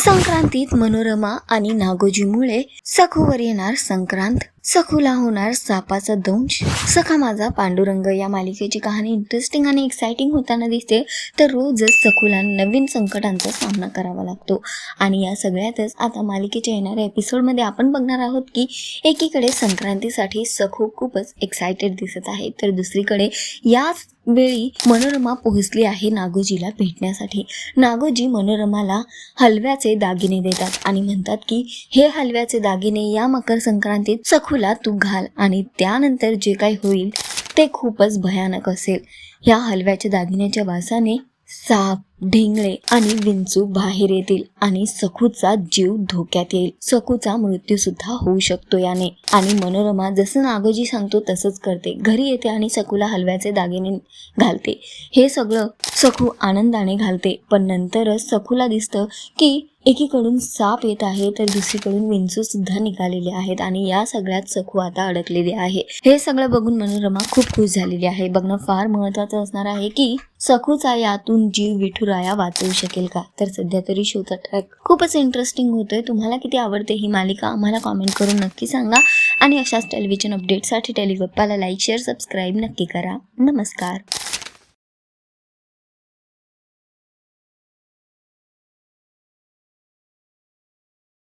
संक्रांतीत मनोरमा आणि नागोजीमुळे सखूवर येणार संक्रांत. सखूला होणार सापाचा दंश. सखा माझा पांडुरंग. या मालिकेची कहाणी इंटरेस्टिंग आणि एक्साइटिंग होताना दिसते. तर रोजच सखूला नवीन संकटांचा सामना करावा लागतो. आणि या सगळ्यातच आता मालिकेच्या येणाऱ्या एपिसोडमध्ये आपण बघणार आहोत की एकीकडे संक्रांतीसाठी सखू खूपच एक्सायटेड दिसत आहे. तर दुसरीकडे याच वेळी मनोरमा पोहोचली आहे नागोजीला भेटण्यासाठी. नागोजी मनोरमाला हलव्याचे दागिने देतात आणि म्हणतात की हे हलव्याचे दागिने या मकर संक्रांतीत सखूला तू घाल आणि त्यानंतर जे काही होईल ते खूपच भयानक असेल. ह्या हलव्याच्या दागिन्याच्या वासाने साप ढेंगळे आणि विंचू बाहेर येतील आणि सखूचा जीव धोक्यात येईल. सखूचा मृत्यू सुद्धा होऊ शकतो याने. आणि मनोरमा जसं नागोजी सांगतो तसंच करते. घरी येते आणि सखूला हलव्याचे दागिने घालते. हे सगळं सखू आनंदाने घालते. पण नंतरच सखूला दिसतं की एकीकडून साप येत आहे तर दुसरीकडून विंचू सुद्धा निघालेले आहेत आणि या सगळ्यात सखू आता अडकलेली आहे. हे सगळं बघून मनोरमा खूप खुश झालेली आहे. बघणं फार महत्वाचं असणार आहे की सखूचा यातून जीव विठुराया वाचवू शकेल का? तर सध्या तरी शोचा ट्रॅक. खूपच इंटरेस्टिंग होतोय. तुम्हाला किती आवडते ही मालिका आम्हाला कॉमेंट करून नक्की सांगा. आणि अशाच टेलिव्हिजन अपडेटसाठी टेलिगप्पाला लाईक शेअर सबस्क्राईब नक्की करा. नमस्कार.